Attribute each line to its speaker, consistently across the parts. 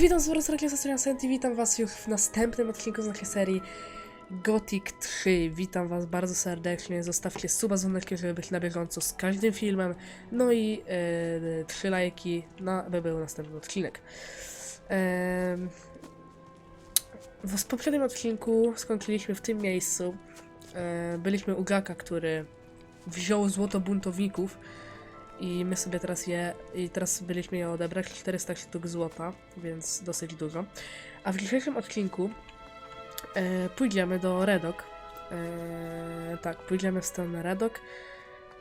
Speaker 1: Witam z was Rekla Sensei i witam was już w następnym odcinku z naszej serii Gothic 3. Witam was bardzo serdecznie, zostawcie suba dzwoneczkiem, żeby być na bieżąco z każdym filmem, no i e, trzy lajki, na, by był następny odcinek. Em, w poprzednim odcinku skończyliśmy w tym miejscu. E, byliśmy u Gaka, który wziął złoto buntowników i my sobie teraz je, i teraz byliśmy je odebrać, 400 sztuk złota, więc dosyć dużo. A w dzisiejszym odcinku e, pójdziemy do Redok. E, tak, pójdziemy w stronę Redok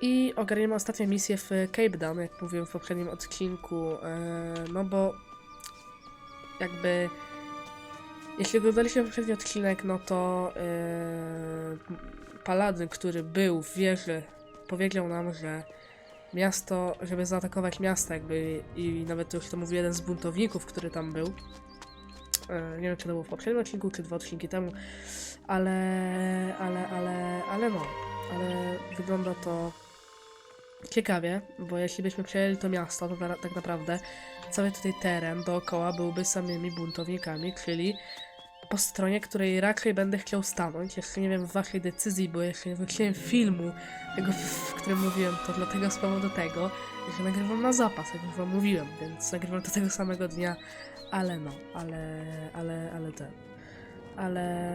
Speaker 1: i ogarniemy ostatnią misję w Cape Town, jak mówiłem w poprzednim odcinku, e, no bo jakby jeśli oglądaliście poprzedni odcinek, no to e, Paladyn, który był w wieży, powiedział nam, że miasto, żeby zaatakować miasto jakby i nawet już to mówił jeden z buntowników, który tam był. E, Nie wiem, czy to było w poprzednim odcinku, czy dwa odcinki temu, ale, ale, ale, ale no, ale wygląda to ciekawie, bo jeśli byśmy przejęli to miasto, to tak naprawdę cały tutaj teren dookoła byłby samymi buntownikami, czyli po stronie, której raczej będę chciał stanąć. Jeszcze nie wiem w waszej decyzji, bo jeszcze nie wróciłem filmu, tego, w którym mówiłem, to dlatego z powodu tego, że nagrywam na zapas, jak już wam mówiłem, więc nagrywam to tego samego dnia, ale no, ale, ale, ale ten, ale,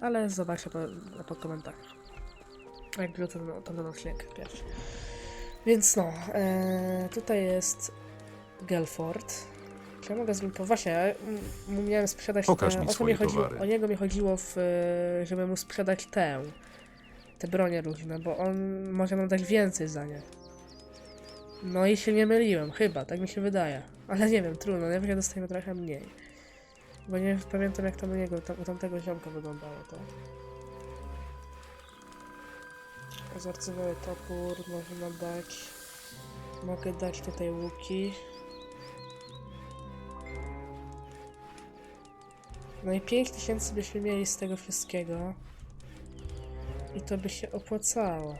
Speaker 1: ale zobaczę po, po komentarzach. Jak to, to ten odcinek pierwszy. Więc no, e, tutaj jest Gelford. Czy ja mogę z nim po... Właśnie, ja, miałem sprzedać
Speaker 2: Pokaż
Speaker 1: te,
Speaker 2: mi
Speaker 1: o, to
Speaker 2: swoje
Speaker 1: mi chodziło,
Speaker 2: towary.
Speaker 1: o niego mi chodziło, w, e, żeby mu sprzedać tę te bronie różne, bo on może nam dać więcej za nie. No i się nie myliłem, chyba, tak mi się wydaje. Ale nie wiem, trudno, najwyżej dostajemy trochę mniej. Bo nie pamiętam jak tam u niego, tam, u tamtego ziomka wyglądało to. Zarcywały topór, można dać. Mogę dać tutaj łuki. No i 5000 byśmy mieli z tego wszystkiego. I to by się opłacało.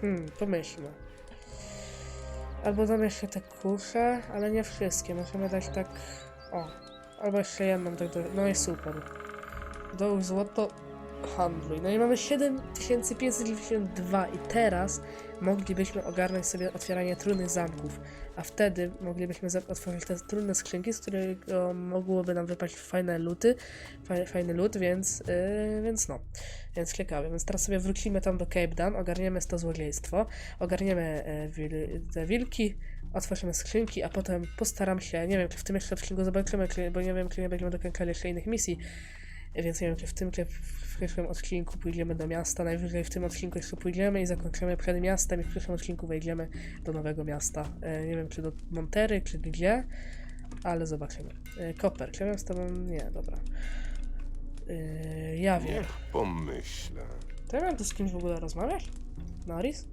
Speaker 1: Hmm, pomyślmy. Albo dam jeszcze te kusze, ale nie wszystkie. Możemy dać tak... O, albo jeszcze jedną tak do... No i super. Dołóż złoto, handluj. No i mamy 7592 i teraz moglibyśmy ogarnąć sobie otwieranie trudnych zamków. A wtedy moglibyśmy otworzyć te trudne skrzynki, z którego mogłoby nam wypaść fajne luty, fajny, lód, więc, yy, więc no. Więc ciekawe. Więc teraz sobie wrócimy tam do Cape Town, ogarniemy to złodziejstwo, ogarniemy e, wil, te wilki, otworzymy skrzynki, a potem postaram się, nie wiem, czy w tym jeszcze odcinku zobaczymy, czy, bo nie wiem, czy nie będziemy dokończali jeszcze innych misji, więc nie wiem, czy w tym, czy w przyszłym odcinku pójdziemy do miasta, najwyżej w tym odcinku jeszcze pójdziemy i zakończymy przed miastem i w przyszłym odcinku wejdziemy do nowego miasta. E, nie wiem, czy do Montery, czy gdzie, ale zobaczymy. E, Koper, czy ja wiem z tobą? Nie, dobra. E, ja wiem.
Speaker 2: Niech pomyślę.
Speaker 1: To ja miałem tu z kimś w ogóle rozmawiać? Norris?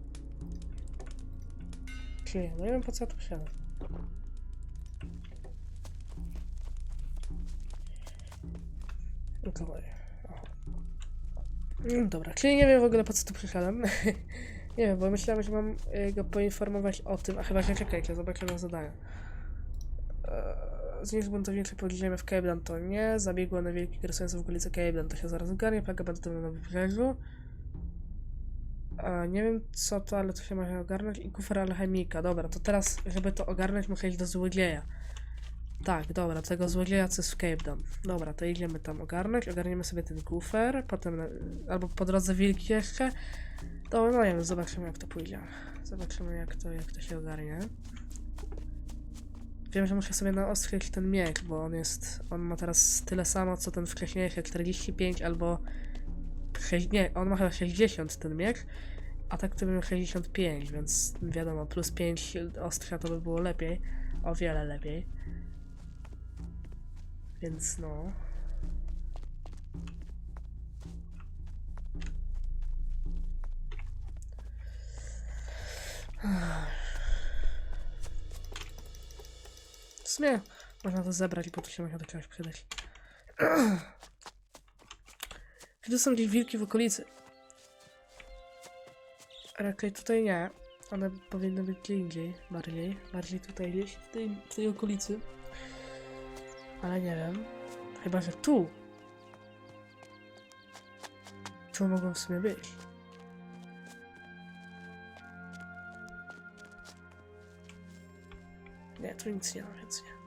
Speaker 1: Czy nie? No nie wiem po co ja tu przyjadę. Mm, Dobra, czyli nie wiem w ogóle po co tu przyszedłem. nie wiem, bo myślałem, że mam y, go poinformować o tym, a chyba się czekajcie, zobaczę na zadania. Eee, Zniszcz buntowniczy podziemia w Cape to nie, zabiegło na wielki grasujący w okolicy Cape to się zaraz ogarnie, plaga bandytów na wybrzeżu. A, nie wiem co to, ale to się może ogarnąć i kufer alchemika. Dobra, to teraz, żeby to ogarnąć, muszę iść do złodzieja. Tak, dobra, tego złodzieja, co jest w Cape Town. Dobra, to idziemy tam ogarnąć, ogarniemy sobie ten kufer, potem, na, albo po drodze wilki jeszcze. To, no nie wiem, zobaczymy jak to pójdzie. Zobaczymy jak to, jak to się ogarnie. Wiem, że muszę sobie naostrzyć ten miecz, bo on jest, on ma teraz tyle samo, co ten wcześniejszy, 45 albo... Nie, on ma chyba 60 ten miecz, a tak to bym 65, więc wiadomo, plus 5 ostrza to by było lepiej, o wiele lepiej. Więc no... W sumie można to zebrać, bo to się może do czegoś przydać. Czy są gdzieś wilki w okolicy? Raczej tutaj nie. One powinny być gdzie indziej, bardziej, bardziej tutaj gdzieś, w tej, w tej okolicy. Ale nie wiem. Chyba, że tu. Tu mogą w sumie być. Nie, tu nic nie ma, więc nie.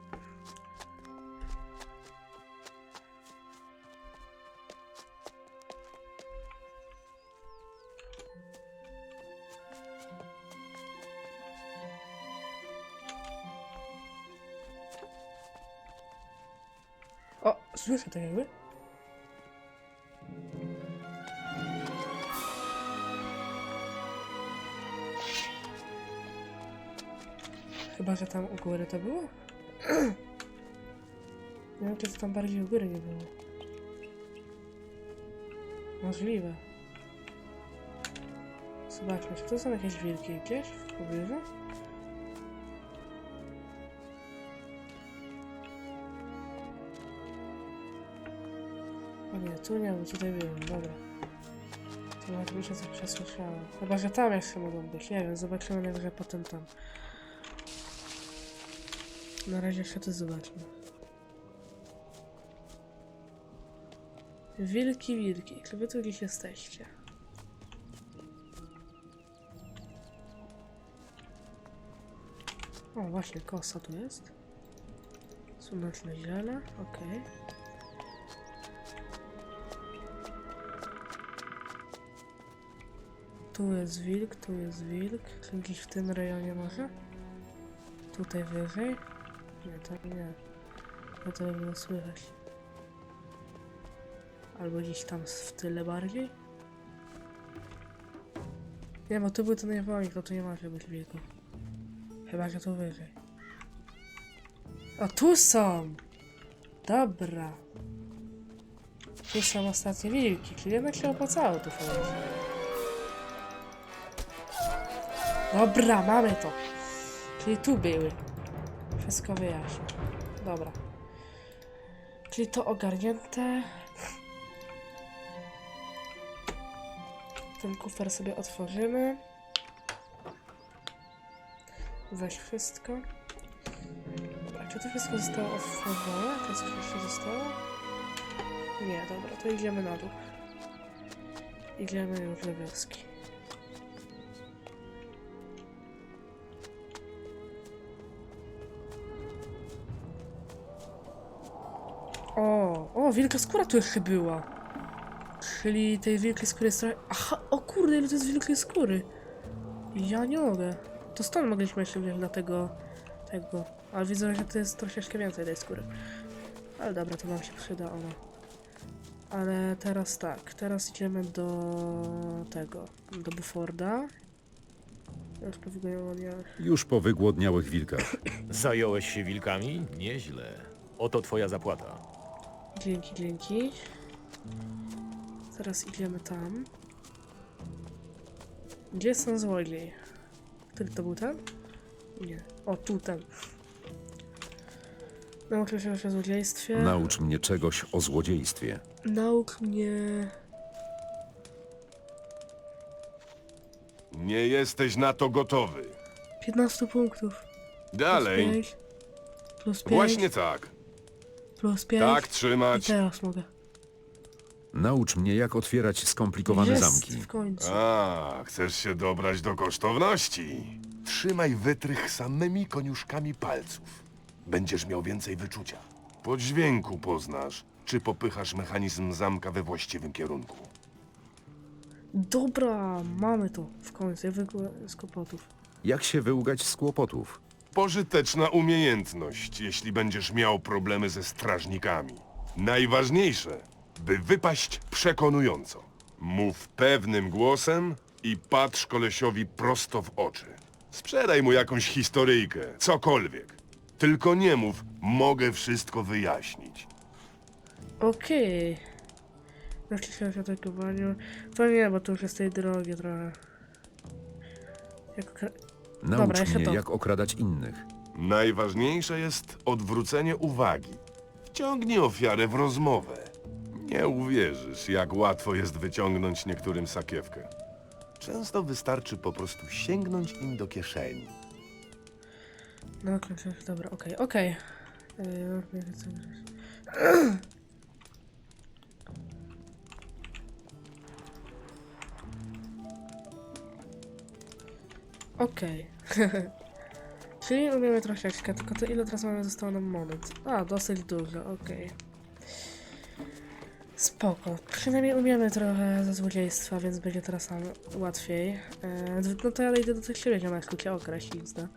Speaker 1: Słyszę to jakby. Chyba, że tam u góry to było? Nie wiem, czy to tam bardziej u góry nie było. Możliwe. Zobaczmy, czy to są jakieś wilki gdzieś w pobliżu? Tu nie był, tutaj byłem, dobra. To może mi się coś przesłyszało. Chyba, że tam jeszcze mogą być, nie wiem, zobaczymy najwyżej potem tam. Na razie jeszcze to zobaczmy. Wilki, wilki, czy wy tu gdzieś jesteście? O, właśnie, kosa tu jest. Słoneczne ziele, okej. Tu jest wilk, tu jest wilk. Gdzieś w tym rejonie może? Tutaj wyżej? Nie, tam nie. No to by było słychać. Albo gdzieś tam w tyle bardziej? Nie, bo tu był ten niewolnik, to tu nie może być wilków. Chyba, że tu wyżej. O, tu są! Dobra. Tu są ostatnie wilki, czyli jednak się opłacało tu wchodzić. Dobra, mamy to. Czyli tu były. Wszystko wyjaśnię. Dobra. Czyli to ogarnięte. Ten kufer sobie otworzymy. Weź wszystko. Dobra, czy to wszystko zostało otworzone? To coś jeszcze zostało? Nie, dobra, to idziemy na dół. Idziemy już do wioski. O, wielka skóra tu jeszcze była. Czyli tej wielkiej skóry jest trochę... Aha, o kurde, ile to jest wielkiej skóry. Ja nie mogę. To stąd mogliśmy jeszcze wziąć dla tego... tego. Ale widzę, że to jest troszeczkę więcej tej skóry. Ale dobra, to nam się przyda ona. Ale teraz tak, teraz idziemy do tego, do Buforda. Już powygoniłem
Speaker 2: Już po wygłodniałych wilkach.
Speaker 3: Zająłeś się wilkami? Nieźle. Oto twoja zapłata.
Speaker 1: Dzięki, dzięki. Teraz idziemy tam. Gdzie jest ten złodziej? Który to był ten? Nie. O, tu ten. Nauczę się o złodziejstwie.
Speaker 2: Naucz mnie czegoś o złodziejstwie.
Speaker 1: Nauk mnie...
Speaker 4: Nie jesteś na to gotowy.
Speaker 1: 15 punktów.
Speaker 4: Dalej.
Speaker 1: Plus 5. Plus 5.
Speaker 4: Właśnie tak.
Speaker 1: Plus 5.
Speaker 4: Tak
Speaker 1: I
Speaker 4: trzymać.
Speaker 1: teraz mogę.
Speaker 2: Naucz mnie, jak otwierać skomplikowane
Speaker 1: Jest
Speaker 2: zamki.
Speaker 1: w końcu.
Speaker 4: A, chcesz się dobrać do kosztowności? Trzymaj wytrych samymi koniuszkami palców. Będziesz miał więcej wyczucia. Po dźwięku poznasz, czy popychasz mechanizm zamka we właściwym kierunku.
Speaker 1: Dobra, mamy to. W końcu. Ja wygłę z kłopotów.
Speaker 2: Jak się wyłgać z kłopotów?
Speaker 4: Pożyteczna umiejętność, jeśli będziesz miał problemy ze strażnikami. Najważniejsze, by wypaść przekonująco. Mów pewnym głosem i patrz kolesiowi prosto w oczy. Sprzedaj mu jakąś historyjkę, cokolwiek. Tylko nie mów, mogę wszystko wyjaśnić.
Speaker 1: Okej. Znaczy się atakowaniu. To nie, bo to już jest tej drogi trochę. Jak
Speaker 2: Naucz
Speaker 1: Dobra, jeszcze
Speaker 2: mnie,
Speaker 1: to.
Speaker 2: jak okradać innych.
Speaker 4: Najważniejsze jest odwrócenie uwagi. Wciągnij ofiarę w rozmowę. Nie uwierzysz, jak łatwo jest wyciągnąć niektórym sakiewkę.
Speaker 5: Często wystarczy po prostu sięgnąć im do kieszeni.
Speaker 1: No, okej, okej, dobra, okej, okej. Yy, nie wiem, co. Okej. Czyli umiemy troszeczkę, tylko to ile teraz mamy zostało nam monet? A, dosyć dużo, okej. Spoko. Przynajmniej umiemy trochę ze złodziejstwa, więc będzie teraz nam łatwiej. E, no to ja idę do tych siebie, ziomeczku, cię określić, no.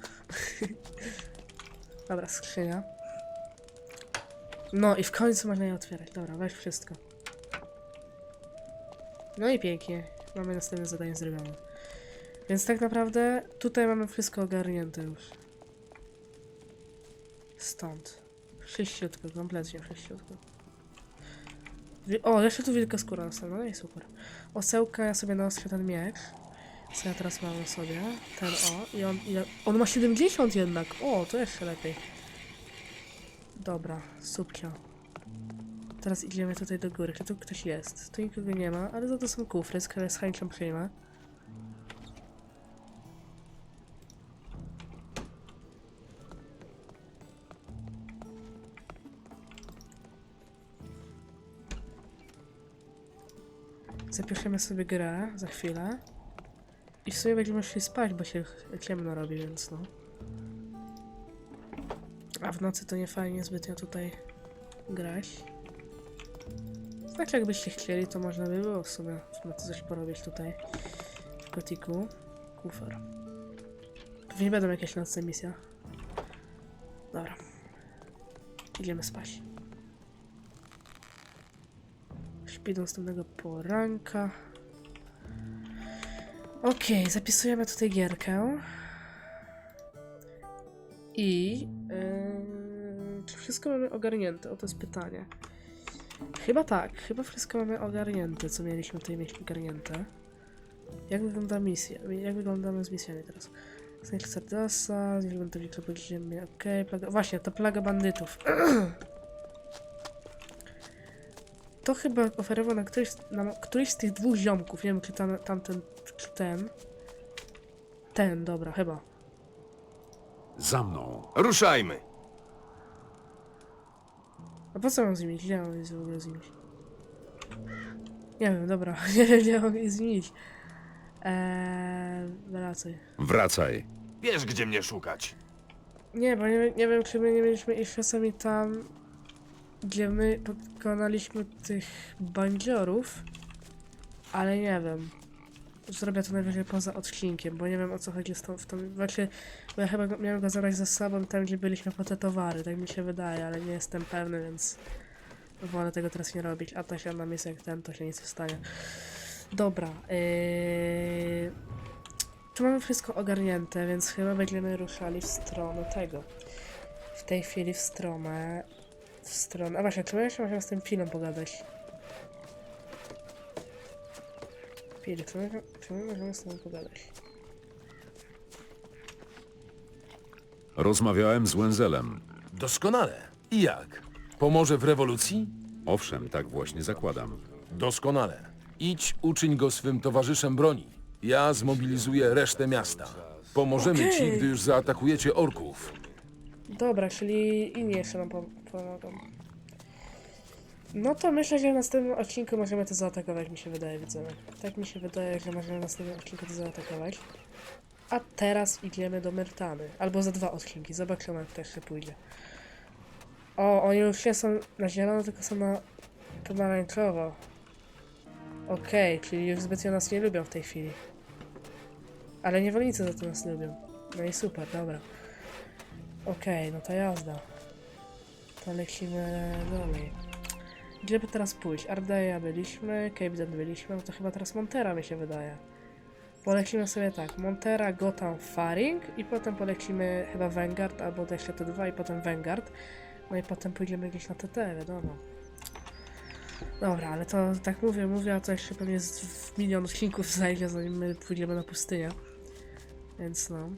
Speaker 1: Dobra, skrzynia. No i w końcu można je otwierać. Dobra, weź wszystko. No i pięknie. Mamy następne zadanie zrobione. Więc tak naprawdę tutaj mamy wszystko ogarnięte już. Stąd. Sześciutko, kompletnie sześciutko. O, jeszcze tu wielka skóra następna, no i super. Osełka, ja sobie naostrę ten miecz. Co ja teraz mam sobie? Ten o. I on, ile... on ma 70 jednak. O, to jeszcze lepiej. Dobra, subcio. Teraz idziemy tutaj do góry. Czy tu ktoś jest? Tu nikogo nie ma, ale za to są kufry, z które z chęcią przyjmę. Zapiszemy sobie grę za chwilę. I w sumie będziemy szli spać, bo się ciemno robi, więc no. A w nocy to nie fajnie zbytnio tutaj grać. Znaczy jakbyście chcieli, to można by było w sumie w nocy coś porobić tutaj. W gotiku. Kufer. Pewnie będą jakieś nocne misje. Dobra. Idziemy spać. Do następnego poranka. Okej, zapisujemy tutaj gierkę. I yy, czy wszystko mamy ogarnięte? O to jest pytanie. Chyba tak, chyba wszystko mamy ogarnięte, co mieliśmy tutaj mieć ogarnięte. Jak wygląda misja? Jak wyglądamy z misjami teraz? Snake Sardasa, Zwierzętowika podziemia, okej, plaga... Właśnie, ta plaga bandytów. To chyba oferował na któryś, na któryś z tych dwóch ziomków, nie wiem czy tam, tamten, czy ten. Ten, dobra, chyba.
Speaker 2: Za mną.
Speaker 4: Ruszajmy!
Speaker 1: A po co mam zmienić? Gdzie mam w ogóle zmienić? Nie wiem, dobra, nie wiem gdzie mam zmienić. Eee, wracaj.
Speaker 2: Wracaj.
Speaker 4: Wiesz, gdzie mnie szukać.
Speaker 1: Nie, bo nie, nie wiem, czy my nie mieliśmy iść czasami tam, gdzie my pokonaliśmy tych bandziorów, ale nie wiem. Zrobię to najwyżej poza odcinkiem, bo nie wiem o co chodzi z tą, w znaczy, bo ja chyba miałem go zabrać ze sobą tam, gdzie byliśmy po te towary, tak mi się wydaje, ale nie jestem pewny, więc wolę tego teraz nie robić, a to się na misję jak ten, to się nic nie. Dobra, yy... Tu mamy wszystko ogarnięte, więc chyba będziemy ruszali w stronę tego. W tej chwili w stronę... W stronę... A właśnie, czy jeszcze możemy z tym filmem pogadać? Chwilę, czy my, czy my możemy z tym pogadać?
Speaker 2: Rozmawiałem z Wenzelem.
Speaker 3: Doskonale. I jak? Pomoże w rewolucji?
Speaker 2: Owszem, tak właśnie zakładam.
Speaker 3: Doskonale. Idź, uczyń go swym towarzyszem broni. Ja zmobilizuję resztę miasta. Pomożemy ci, gdy już zaatakujecie orków.
Speaker 1: Dobra, czyli inni jeszcze nam pom- pomogą. No to myślę, że w następnym odcinku możemy to zaatakować, mi się wydaje, widzowie. Tak mi się wydaje, że możemy w następnym odcinku to zaatakować. A teraz idziemy do Myrtany. Albo za dwa odcinki, zobaczymy jak to jeszcze pójdzie. O, oni już nie są na zielono, tylko są na pomarańczowo. Okej, czyli już zbytnio nas nie lubią w tej chwili. Ale niewolnicy za to nas lubią. No i super, dobra. Okej, no to jazda. To lecimy dalej. Gdzie by teraz pójść? Ardeja byliśmy, Cape Dead byliśmy, no to chyba teraz Montera mi się wydaje. Polecimy sobie tak, Montera, Gotham, Faring i potem polecimy chyba Vanguard, albo jeszcze te dwa i potem Vanguard. No i potem pójdziemy gdzieś na TT, wiadomo. Dobra, ale to tak mówię, mówię, a to jeszcze pewnie z w milion odcinków zajdzie, zanim my pójdziemy na pustynię. Więc no.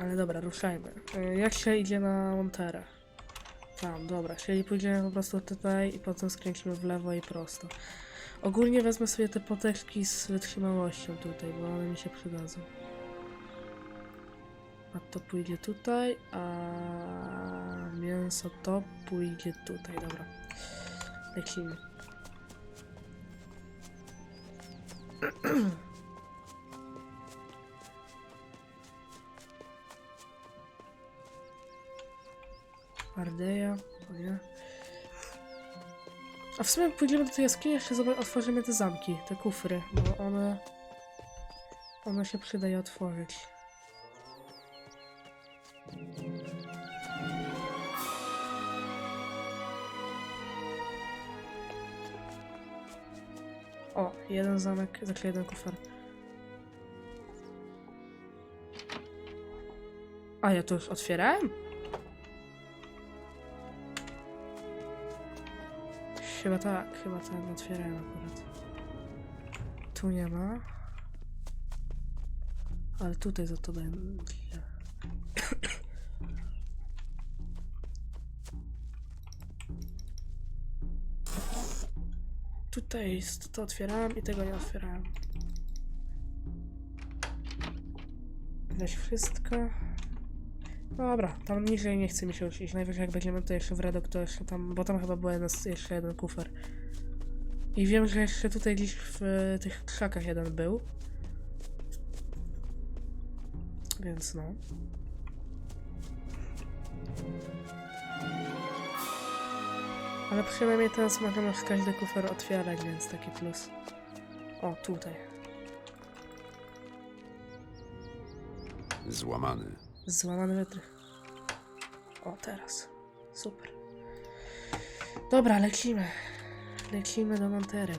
Speaker 1: Ale dobra, ruszajmy. E, Jak się idzie na Monterę? Tam, dobra, czyli pójdziemy po prostu tutaj i potem skręcimy w lewo i prosto. Ogólnie wezmę sobie te poteczki z wytrzymałością tutaj, bo one mi się przydadzą. A to pójdzie tutaj, a mięso to pójdzie tutaj, dobra. Lecimy. Ardeja, o nie. A w sumie pójdziemy do tej jaskini, jeszcze otworzymy te zamki, te kufry, bo one... One się przydaje otworzyć. O, jeden zamek, znaczy jeden kufer. A ja to już otwierałem? Chyba tak, chyba tak, otwierałem akurat. Tu nie ma. Ale tutaj za to będzie. Tutaj jest, to otwierałem i tego nie otwierałem. Weź wszystko. Dobra, tam niżej nie chce mi się już iść. Najwyżej jak będziemy to jeszcze w Redok, to jeszcze tam, bo tam chyba był jeszcze jeden kufer. I wiem, że jeszcze tutaj gdzieś w e, tych krzakach jeden był. Więc no. Ale przynajmniej teraz możemy każdy kufer otwierać, więc taki plus. O, tutaj.
Speaker 2: Złamany.
Speaker 1: Złamany wytrych. O, teraz. Super. Dobra, lecimy. Lecimy do Montery.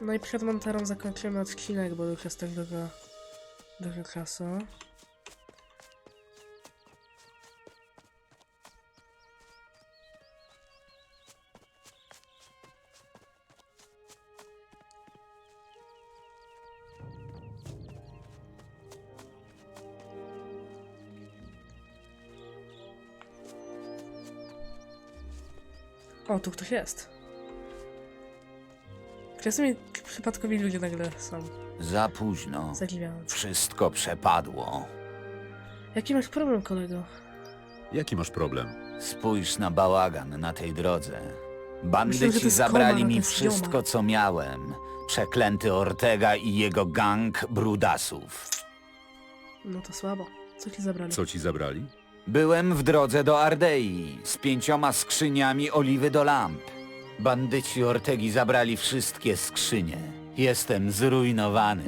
Speaker 1: No i przed Monterą zakończymy odcinek, bo już jest tak dużo, dużo czasu. O, tu ktoś jest. Czasami przypadkowi ludzie nagle są.
Speaker 6: Za późno.
Speaker 1: Zadziwiając.
Speaker 6: Wszystko przepadło.
Speaker 1: Jaki masz problem, kolego?
Speaker 2: Jaki masz problem?
Speaker 6: Spójrz na bałagan na tej drodze.
Speaker 1: Myślę, że to
Speaker 6: Bandyci
Speaker 1: jest
Speaker 6: zabrali
Speaker 1: to
Speaker 6: mi
Speaker 1: jest
Speaker 6: wszystko, co miałem. Przeklęty Ortega i jego gang brudasów.
Speaker 1: No to słabo. Co ci zabrali?
Speaker 2: Co ci zabrali?
Speaker 6: Byłem w drodze do Ardei z pięcioma skrzyniami oliwy do lamp. Bandyci Ortegi zabrali wszystkie skrzynie. Jestem zrujnowany.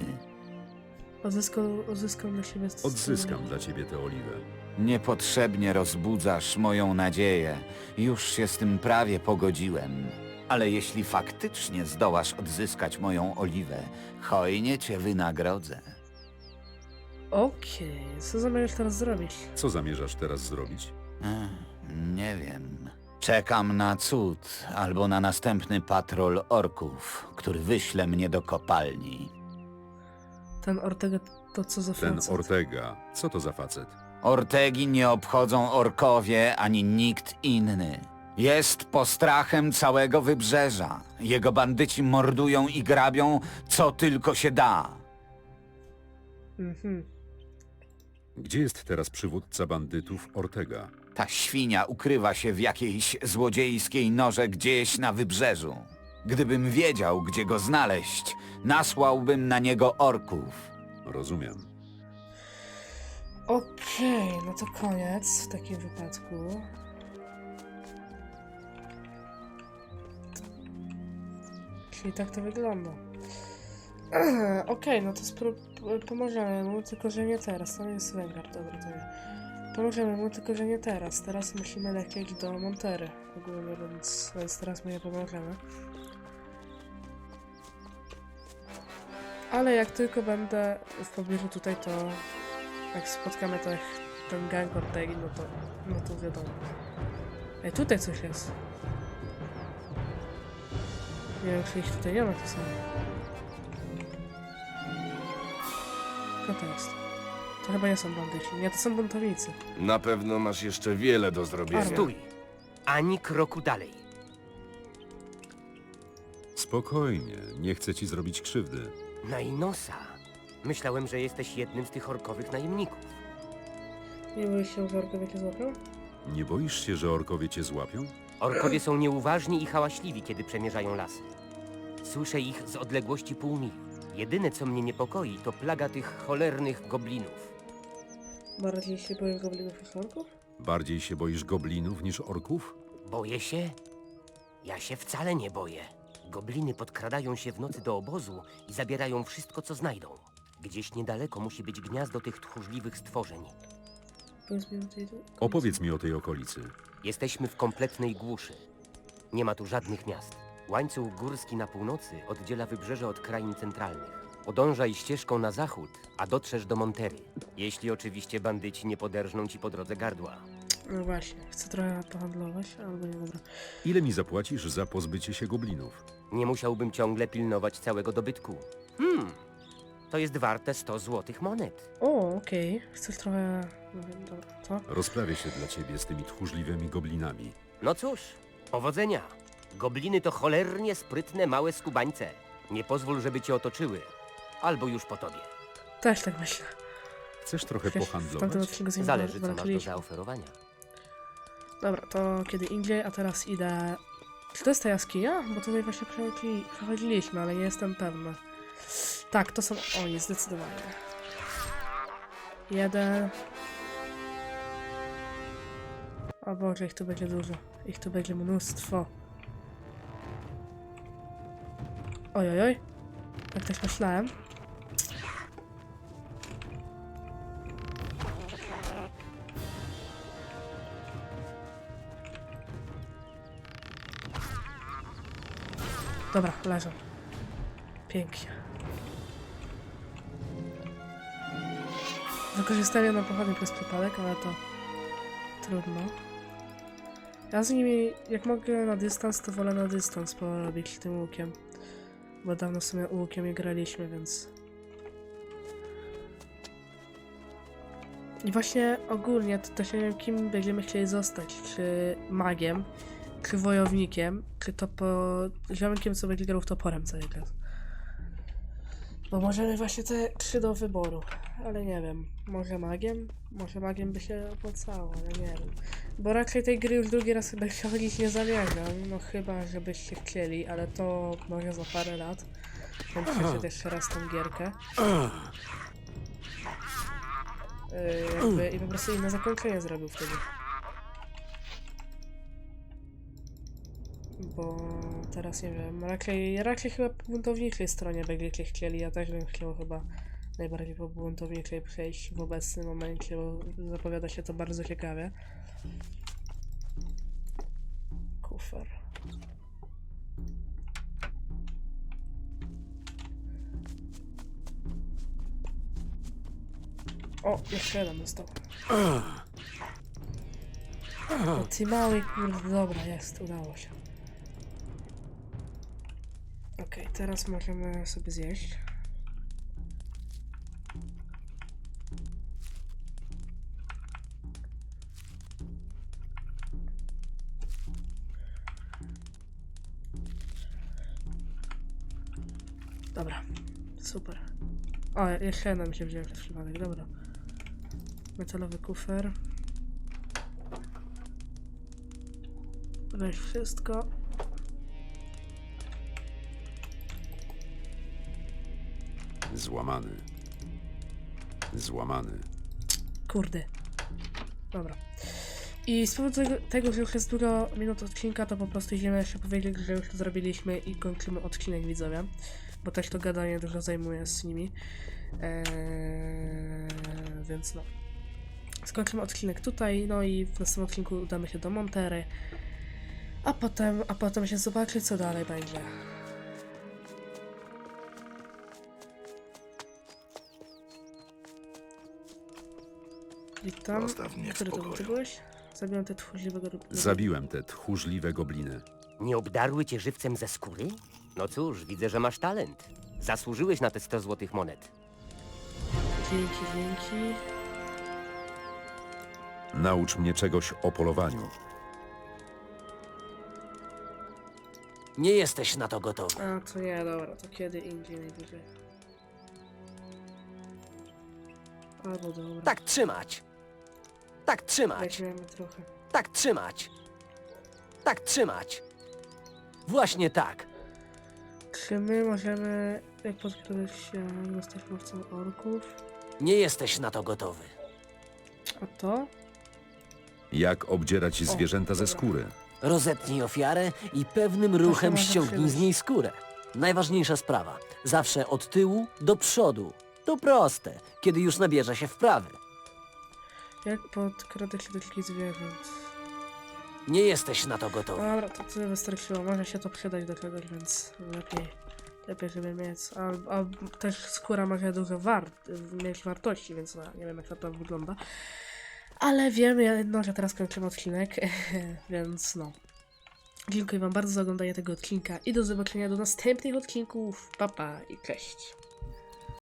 Speaker 1: Odzyskał, odzyskał na siebie...
Speaker 2: Odzyskam dla ciebie tę oliwę.
Speaker 6: Niepotrzebnie rozbudzasz moją nadzieję. Już się z tym prawie pogodziłem. Ale jeśli faktycznie zdołasz odzyskać moją oliwę, hojnie cię wynagrodzę.
Speaker 1: Okej, co zamierzasz teraz zrobić?
Speaker 2: Co zamierzasz teraz zrobić?
Speaker 6: Ech, nie wiem. Czekam na cud albo na następny patrol orków, który wyśle mnie do kopalni.
Speaker 1: Ten Ortega to co za
Speaker 2: Ten
Speaker 1: facet?
Speaker 2: Ortega. Co to za facet?
Speaker 6: Ortegi nie obchodzą orkowie ani nikt inny. Jest postrachem całego wybrzeża. Jego bandyci mordują i grabią, co tylko się da.
Speaker 1: Mhm.
Speaker 2: Gdzie jest teraz przywódca bandytów Ortega?
Speaker 6: Ta świnia ukrywa się w jakiejś złodziejskiej norze gdzieś na wybrzeżu. Gdybym wiedział, gdzie go znaleźć, nasłałbym na niego orków.
Speaker 2: Rozumiem.
Speaker 1: Okej, no to koniec w takim wypadku. Czyli tak to wygląda. Okej, no to spró- pomożemy mu, tylko że nie teraz. Tam jest Wengar, dobra, to nie. Pomożemy mu, tylko że nie teraz. Teraz musimy lecieć do Montery ogólnie, więc, więc teraz mu nie pomożemy. Ale jak tylko będę w pobliżu tutaj, to jak spotkamy ten, ten gang Ortegi, no to, no to wiadomo. Ej, tutaj coś jest. Nie wiem, czy ich tutaj nie ma czasami. To jest? To chyba nie są bandyci. Nie, to są buntownicy.
Speaker 4: Na pewno masz jeszcze wiele do zrobienia.
Speaker 1: Armia.
Speaker 7: Stój! Ani kroku dalej.
Speaker 2: Spokojnie, nie chcę ci zrobić krzywdy.
Speaker 7: Nainosa. Myślałem, że jesteś jednym z tych orkowych najemników.
Speaker 1: Nie boisz się, że orkowie cię złapią?
Speaker 2: Nie boisz się, że orkowie cię złapią?
Speaker 7: Orkowie są nieuważni i hałaśliwi, kiedy przemierzają lasy. Słyszę ich z odległości pół mili. Jedyne, co mnie niepokoi, to plaga tych cholernych goblinów.
Speaker 1: Bardziej się boję goblinów niż orków?
Speaker 2: Bardziej się boisz goblinów niż orków?
Speaker 7: Boję się? Ja się wcale nie boję. Gobliny podkradają się w nocy do obozu i zabierają wszystko, co znajdą. Gdzieś niedaleko musi być gniazdo tych tchórzliwych stworzeń.
Speaker 1: Powiedz mi o tej...
Speaker 2: Opowiedz mi o tej okolicy.
Speaker 7: Jesteśmy w kompletnej głuszy. Nie ma tu żadnych miast. Łańcuch górski na północy oddziela wybrzeże od krain centralnych. Podążaj ścieżką na zachód, a dotrzesz do Montery. Jeśli oczywiście bandyci nie poderżną ci po drodze gardła.
Speaker 1: No właśnie, chcę trochę pohandlować, albo nie, dobra.
Speaker 2: Ile mi zapłacisz za pozbycie się goblinów?
Speaker 7: Nie musiałbym ciągle pilnować całego dobytku. Hmm, to jest warte 100 złotych monet.
Speaker 1: O, okej. Chcesz trochę... No wiem, dobra, to?
Speaker 2: Rozprawię się dla ciebie z tymi tchórzliwymi goblinami.
Speaker 7: No cóż, powodzenia. Gobliny to cholernie sprytne małe skubańce. Nie pozwól, żeby cię otoczyły. Albo już po tobie.
Speaker 1: Też tak myślę.
Speaker 2: Chcesz trochę
Speaker 1: Przecież w tamtym
Speaker 2: pohandlować?
Speaker 1: odcinku z nim
Speaker 7: Zależy, co masz do
Speaker 1: walczyliśmy.
Speaker 7: zaoferowania.
Speaker 1: Dobra, to kiedy indziej, a teraz idę... Czy to jest ta jaskinia? Bo tutaj właśnie przechodzili- przechodziliśmy, ale nie jestem pewna. Tak, to są oni, zdecydowanie. Jeden. O Boże, ich tu będzie dużo. Ich tu będzie mnóstwo. Oj, oj. Tak też myślałem. Dobra, leżą. Pięknie. Wykorzystałem na pochodnie przez przypadek, ale to trudno. Ja z nimi, jak mogę na dystans, to wolę na dystans porobić tym łukiem. Bo dawno w sumie łukiem nie graliśmy, więc... I właśnie ogólnie to też nie wiem, kim będziemy chcieli zostać. Czy magiem, czy wojownikiem, czy to po ziomkiem, co będzie grał toporem cały czas. Bo możemy właśnie te trzy do wyboru, ale nie wiem. Może magiem? Może magiem by się opłacało, ale nie wiem. Bo raczej tej gry już drugi raz chyba przechodzić nie zamierzam. No chyba, żebyście chcieli, ale to może za parę lat. Więc przejdę jeszcze raz tą gierkę. Yy, jakby, I po prostu inne zakończenie zrobił wtedy. Bo teraz nie wiem, raczej, raczej chyba po buntowniczej stronie będziecie chcieli, ja też bym chciał chyba najbardziej po buntowniczej przejść w obecnym momencie, bo zapowiada się to bardzo ciekawie. Kufer. O, jeszcze jeden dostał. O, ty mały kurde, dobra, jest, udało się. Teraz możemy sobie zjeść. Dobra, super. O, jeszcze jedna mi się wzięła przez przypadek, dobra. Metalowy kufer. Weź wszystko.
Speaker 2: Złamany. Złamany.
Speaker 1: Kurde. Dobra. I z powodu tego, że już jest dużo minut odcinka, to po prostu idziemy jeszcze powiedzieć, że już to zrobiliśmy i kończymy odcinek widzowie. Bo też to gadanie dużo zajmuje z nimi. Eee, więc no. Skończymy odcinek tutaj, no i w następnym odcinku udamy się do Montery. A potem, a potem się zobaczy, co dalej będzie. Witam.
Speaker 5: Zostaw mnie w
Speaker 1: Który to był? Ty
Speaker 5: spokoju.
Speaker 1: byłeś? Zabiłem te tchórzliwego
Speaker 2: Zabiłem te tchórzliwe gobliny.
Speaker 7: Nie obdarły cię żywcem ze skóry? No cóż, widzę, że masz talent. Zasłużyłeś na te 100 złotych monet.
Speaker 1: Dzięki, dzięki.
Speaker 2: Naucz mnie czegoś o polowaniu.
Speaker 8: Nie jesteś na to gotowy.
Speaker 1: A, to nie, dobra, to kiedy indziej najwyżej. Albo dobra.
Speaker 8: Tak trzymać. Tak trzymać.
Speaker 1: Trochę.
Speaker 8: Tak trzymać. Tak trzymać. Właśnie tak.
Speaker 1: Czy my możemy, jak podkradać się, zostać łowcą orków?
Speaker 8: Nie jesteś na to gotowy.
Speaker 1: A to?
Speaker 2: Jak obdzierać zwierzęta ze skóry?
Speaker 8: Rozetnij ofiarę i pewnym ruchem ściągnij z niej skórę. Najważniejsza sprawa. Zawsze od tyłu do przodu. To proste, kiedy już nabierze się wprawy.
Speaker 1: Jak podkradać kilku zwierząt?
Speaker 8: Nie jesteś na to gotowy.
Speaker 1: Dobra, to tyle wystarczyło. Może się to przydać do czegoś, więc lepiej, lepiej żeby mieć. A, a też skóra może dużo wart, mieć wartości, więc no, nie wiem jak to tam wygląda. Ale wiem jedno, że teraz kończymy odcinek, więc no. Dziękuję wam bardzo za oglądanie tego odcinka i do zobaczenia do następnych odcinków. Pa pa i cześć.